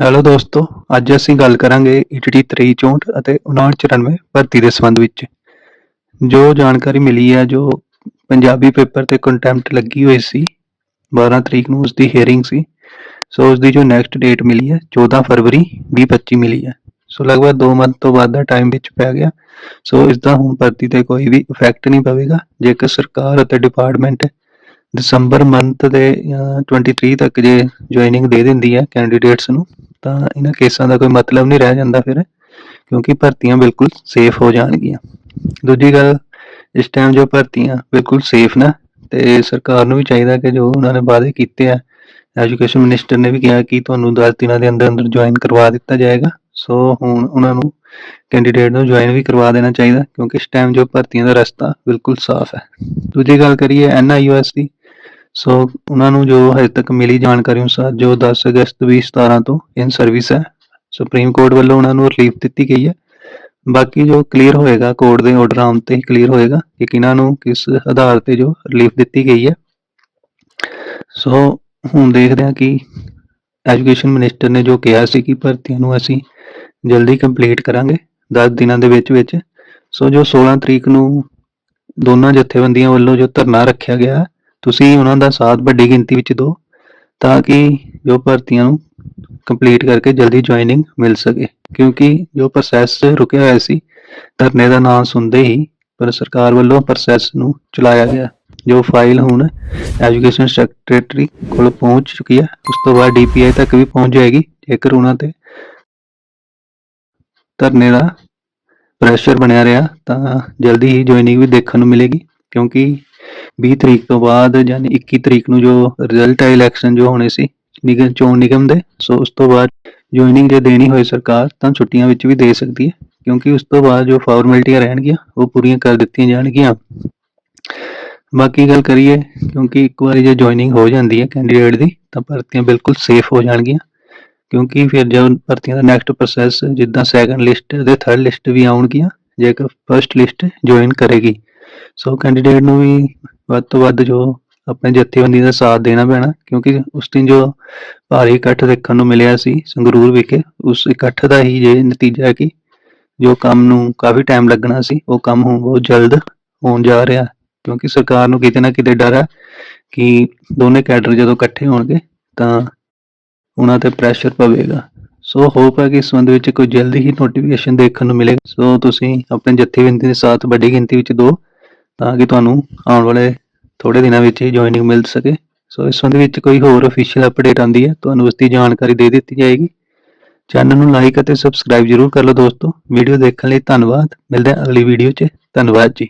Hello ਦੋਸਤੋ ਅੱਜ ਅਸੀਂ ਗੱਲ ਕਰਾਂਗੇ ETT 2364 ਅਤੇ 5994 ਭਰਤੀ ਦੇ ਸੰਬੰਧ ਵਿੱਚ। ਜੋ ਜਾਣਕਾਰੀ ਮਿਲੀ ਹੈ ਜੋ ਪੰਜਾਬੀ ਪੇਪਰ ਤੇ ਕੰਟੈਂਪਟ ਲੱਗੀ ਹੋਈ ਸੀ 12 ਤਰੀਕ ਨੂੰ ਉਸ ਦੀ ਹੀਅਰਿੰਗ ਸੀ ਸੋ ਉਸ ਦੀ ਜੋ ਨੈਕਸਟ ਡੇਟ ਮਿਲੀ ਹੈ 14 ਫਰਵਰੀ 2025 ਮਿਲੀ ਹੈ। ਸੋ ਲਗਭਗ 2 ਮੰਥ ਤੋਂ ਬਾਅਦ ਦਾ ਟਾਈਮ ਵਿੱਚ ਪੈ ਗਿਆ ਸੋ ਇਸ ਦਾ ਹੁਣ ਭਰਤੀ ਤੇ ਕੋਈ ਵੀ ਇਫੈਕਟ ਨਹੀਂ ਪਵੇਗਾ। ਜੇਕਰ ਸਰਕਾਰ ਅਤੇ ਡਿਪਾਰਟਮੈਂਟ ਦਸੰਬਰ ਮੰਥ ਦੇ ਅਹ, 23 ਤੱਕ ਜੇ ਜੁਆਇਨਿੰਗ ਦੇ ਦਿੰਦੀ ਹੈ ਕੈਂਡੀਡੇਟਸ ਨੂੰ ਤਾਂ ਇਹਨਾਂ ਕੇਸਾਂ ਦਾ ਕੋਈ ਮਤਲਬ ਨਹੀਂ ਰਹਿ ਜਾਂਦਾ ਫਿਰ, ਕਿਉਂਕਿ ਭਰਤੀਆਂ ਬਿਲਕੁਲ ਸੇਫ ਹੋ ਜਾਣਗੀਆਂ। ਦੂਜੀ ਗੱਲ, ਇਸ ਟਾਈਮ ਜੋ ਭਰਤੀਆਂ ਬਿਲਕੁਲ ਸੇਫ ਨਾ, ਤੇ ਸਰਕਾਰ ਨੂੰ ਵੀ ਚਾਹੀਦਾ ਕਿ ਜੋ ਉਹਨਾਂ ਨੇ ਵਾਅਦੇ ਕੀਤੇ ਆ ਐਜੂਕੇਸ਼ਨ ਮਿਨਿਸਟਰ ਨੇ ਵੀ ਕਿਹਾ ਕਿ ਤੁਹਾਨੂੰ 10 ਦਿਨਾਂ ਦੇ ਅੰਦਰ ਅੰਦਰ ਜੁਆਇਨ ਕਰਵਾ ਦਿੱਤਾ ਜਾਏਗਾ। ਸੋ ਹੁਣ ਉਹਨਾਂ ਨੂੰ ਕੈਂਡੀਡੇਟ ਨੂੰ ਜੁਆਇਨ ਵੀ ਕਰਵਾ ਦੇਣਾ ਚਾਹੀਦਾ, ਕਿਉਂਕਿ ਇਸ ਟਾਈਮ ਜੋ ਭਰਤੀਆਂ ਦਾ ਰਸਤਾ ਬਿਲਕੁਲ ਸਾਫ਼ ਹੈ। ਦੂਜੀ ਗੱਲ ਕਰੀਏ ਐਨਆਈਯੂਐਸ ਦੀ ਸੋ ਉਹਨਾਂ ਨੂੰ ਜੋ ਹਜੇ ਤੱਕ ਮਿਲੀ ਜਾਣਕਾਰੀ ਅਨੁਸਾਰ ਜੋ 10 ਅਗਸਤ 2017 ਤੋਂ ਇਨ ਸਰਵਿਸ ਹੈ ਸੁਪਰੀਮ ਕੋਰਟ ਵੱਲੋਂ ਉਹਨਾਂ ਨੂੰ ਰਿਲੀਫ ਦਿੱਤੀ ਗਈ ਹੈ। ਬਾਕੀ ਜੋ ਕਲੀਅਰ ਹੋਏਗਾ ਕੋਰਟ ਦੇ ਆਰਡਰ ਆਉਣ ਤੇ ਕਲੀਅਰ ਹੋਏਗਾ ਕਿ ਕਿਹਨਾਂ ਨੂੰ ਕਿਸ ਆਧਾਰ ਤੇ ਜੋ ਰਿਲੀਫ ਦਿੱਤੀ ਗਈ ਹੈ। ਸੋ ਹੁਣ ਦੇਖਦੇ ਹਾਂ ਕਿ ਐਜੂਕੇਸ਼ਨ ਮਿਨਿਸਟਰ ਨੇ ਜੋ ਕਿਹਾ ਸੀ ਕਿ ਭਰਤੀਆਂ ਨੂੰ ਅਸੀਂ ਜਲਦੀ ਕੰਪਲੀਟ ਕਰਾਂਗੇ 10 ਦਿਨਾਂ ਦੇ ਵਿੱਚ ਵਿੱਚ। ਸੋ ਜੋ 16 ਤਰੀਕ ਨੂੰ ਦੋਨਾਂ ਜਥੇਬੰਦੀਆਂ ਵੱਲੋਂ ਜੋ ਧਰਨਾ ਰੱਖਿਆ ਗਿਆ ਹੈ, ਤੁਸੀਂ ਉਹਨਾਂ ਦਾ ਸਾਥ ਵੱਡੀ ਗਿਣਤੀ ਵਿੱਚ ਦਿਓ ਤਾਂ ਕਿ ਜੋ ਭਰਤੀਆਂ ਨੂੰ ਕੰਪਲੀਟ ਕਰਕੇ ਜਲਦੀ ਜੁਆਇਨਿੰਗ ਮਿਲ ਸਕੇ। ਕਿਉਂਕਿ ਜੋ ਪ੍ਰੋਸੈਸ ਰੁਕਿਆ ਹੋਇਆ ਸੀ, ਧਰਨੇ ਦਾ ਨਾਮ ਸੁਣਦੇ ਹੀ ਪਰ ਸਰਕਾਰ ਵੱਲੋਂ ਪ੍ਰੋਸੈਸ ਨੂੰ ਚਲਾਇਆ ਗਿਆ। ਜੋ ਫਾਈਲ ਹੁਣ ਐਜੂਕੇਸ਼ਨ ਸੈਕਟਰੀ ਕੋਲ ਪਹੁੰਚ ਚੁੱਕੀ ਹੈ, ਉਸ ਤੋਂ ਬਾਅਦ ਡੀਪੀਆਈ ਤੱਕ ਵੀ ਪਹੁੰਚ ਜਾਏਗੀ। ਜੇਕਰ ਉਹਨਾਂ ਤੇ ਧਰਨੇ ਦਾ ਪ੍ਰੈਸ਼ਰ ਬਣਿਆ ਰਿਹਾ, ਤਾਂ ਜਲਦੀ ਹੀ ਜੁਆਇਨਿੰਗ ਵੀ ਦੇਖਣ ਨੂੰ ਮਿਲੇਗੀ। ਕਿਉਂਕਿ 20 ਤਰੀਕ ਤੋਂ ਬਾਅਦ ਯਾਨੀ 21 ਤਰੀਕ ਨੂੰ ਜੋ ਰਿਜ਼ਲਟ ਹੈ ਇਲੈਕਸ਼ਨ ਜੋ ਹੋਣੇ ਸੀ ਨਿਗਮ ਚੋਣ ਨਿਗਮ ਦੇ, ਸੋ ਉਸ ਤੋਂ ਬਾਅਦ ਜੁਆਇਨਿੰਗ ਜੇ ਦੇਣੀ ਹੋਏ ਸਰਕਾਰ, ਤਾਂ ਛੁੱਟੀਆਂ ਵਿੱਚ ਵੀ ਦੇ ਸਕਦੀ ਹੈ, ਕਿਉਂਕਿ ਉਸ ਤੋਂ ਬਾਅਦ ਜੋ ਫਾਰਮੈਲਿਟੀਆਂ ਰਹਿਣਗੀਆਂ, ਉਹ ਪੂਰੀਆਂ ਕਰ ਦਿੱਤੀਆਂ ਜਾਣਗੀਆਂ। ਬਾਕੀ ਗੱਲ ਕਰੀਏ, ਕਿਉਂਕਿ ਇੱਕ ਵਾਰੀ ਜੇ ਜੁਆਇਨਿੰਗ ਹੋ ਜਾਂਦੀ ਹੈ ਕੈਂਡੀਡੇਟ ਦੀ, ਤਾਂ ਭਰਤੀਆਂ ਬਿਲਕੁਲ ਸੇਫ ਹੋ ਜਾਣਗੀਆਂ। ਕਿਉਂਕਿ ਫਿਰ ਜਦੋਂ ਭਰਤੀਆਂ ਦਾ ਨੈਕਸਟ ਪ੍ਰੋਸੈਸ ਜਿੱਦਾਂ ਸੈਕੰਡ ਲਿਸਟ ਤੇ ਥਰਡ ਲਿਸਟ ਵੀ ਆਉਣਗੀਆਂ, ਜੇਕਰ ਫਰਸਟ ਲਿਸਟ ਜੁਆਇਨ ਕਰੇਗੀ। ਸੋ ਕੈਂਡੀਡੇਟ ਨੂੰ ਵੀ ਵੱਧ ਤੋਂ ਵੱਧ ਜੋ ਆਪਣੇ ਜਥੇਬੰਦੀ ਦਾ ਸਾਥ ਦੇਣਾ ਪੈਣਾ, ਕਿਉਂਕਿ ਉਸ ਦਿਨ ਜੋ ਭਾਰੀ ਇਕੱਠ ਦੇਖਣ ਨੂੰ ਮਿਲਿਆ ਸੀ ਸੰਗਰੂਰ ਵਿਖੇ, ਉਸ ਇਕੱਠ ਦਾ ਹੀ ਜੇ ਨਤੀਜਾ ਹੈ ਕਿ ਜੋ ਕੰਮ ਨੂੰ ਕਾਫੀ ਟਾਈਮ ਲੱਗਣਾ ਸੀ, ਉਹ ਕੰਮ ਹੁਣ ਬਹੁਤ ਜਲਦ ਹੋਣ ਜਾ ਰਿਹਾ ਕਿਉਂਕਿ ਸਰਕਾਰ ਨੂੰ ਕਿਤੇ ਨਾ ਕਿਤੇ ਡਰ ਹੈ ਕਿ ਦੋਨੇ ਕੈਡਰ ਜਦੋਂ ਇਕੱਠੇ ਹੋਣਗੇ ਤਾਂ ਉਹਨਾਂ ਤੇ ਪ੍ਰੈਸ਼ਰ ਪਵੇਗਾ। ਸੋ ਹੋਪ ਹੈ ਕਿ ਇਸ ਸੰਬੰਧ ਵਿੱਚ ਕੋਈ ਜਲਦੀ ਹੀ ਨੋਟੀਫਿਕੇਸ਼ਨ ਦੇਖਣ ਨੂੰ ਮਿਲੇਗਾ। ਸੋ ਤੁਸੀਂ ਆਪਣੇ ਜਥੇਬੰਦੀ ਦੇ ਸਾਥ ਵੱਡੀ ਗਿਣਤੀ ਵਿੱਚ ਦਿਓ ਤਾਂ ਕਿ ਤੁਹਾਨੂੰ ਆਉਣ ਵਾਲੇ ਥੋੜੇ ਦਿਨਾਂ ਵਿੱਚ ਹੀ ਜੁਆਇਨਿੰਗ ਮਿਲ ਸਕੇ। ਸੋ ਇਸ ਸੰਬੰਧ ਵਿੱਚ ਕੋਈ ਹੋਰ ਅਫੀਸ਼ੀਅਲ ਅਪਡੇਟ ਆਉਂਦੀ ਹੈ, ਤੁਹਾਨੂੰ ਉਸ ਦੀ ਜਾਣਕਾਰੀ ਦੇ ਦਿੱਤੀ ਜਾਏਗੀ। ਚੈਨਲ ਨੂੰ ਲਾਈਕ ਅਤੇ ਸਬਸਕ੍ਰਾਈਬ ਜ਼ਰੂਰ ਕਰ ਲਓ ਦੋਸਤੋ। ਵੀਡੀਓ ਦੇਖਣ ਲਈ ਧੰਨਵਾਦ। ਮਿਲਦੇ ਹਾਂ ਅਗਲੀ ਵੀਡੀਓ 'ਚ। ਧੰਨਵਾਦ ਜੀ।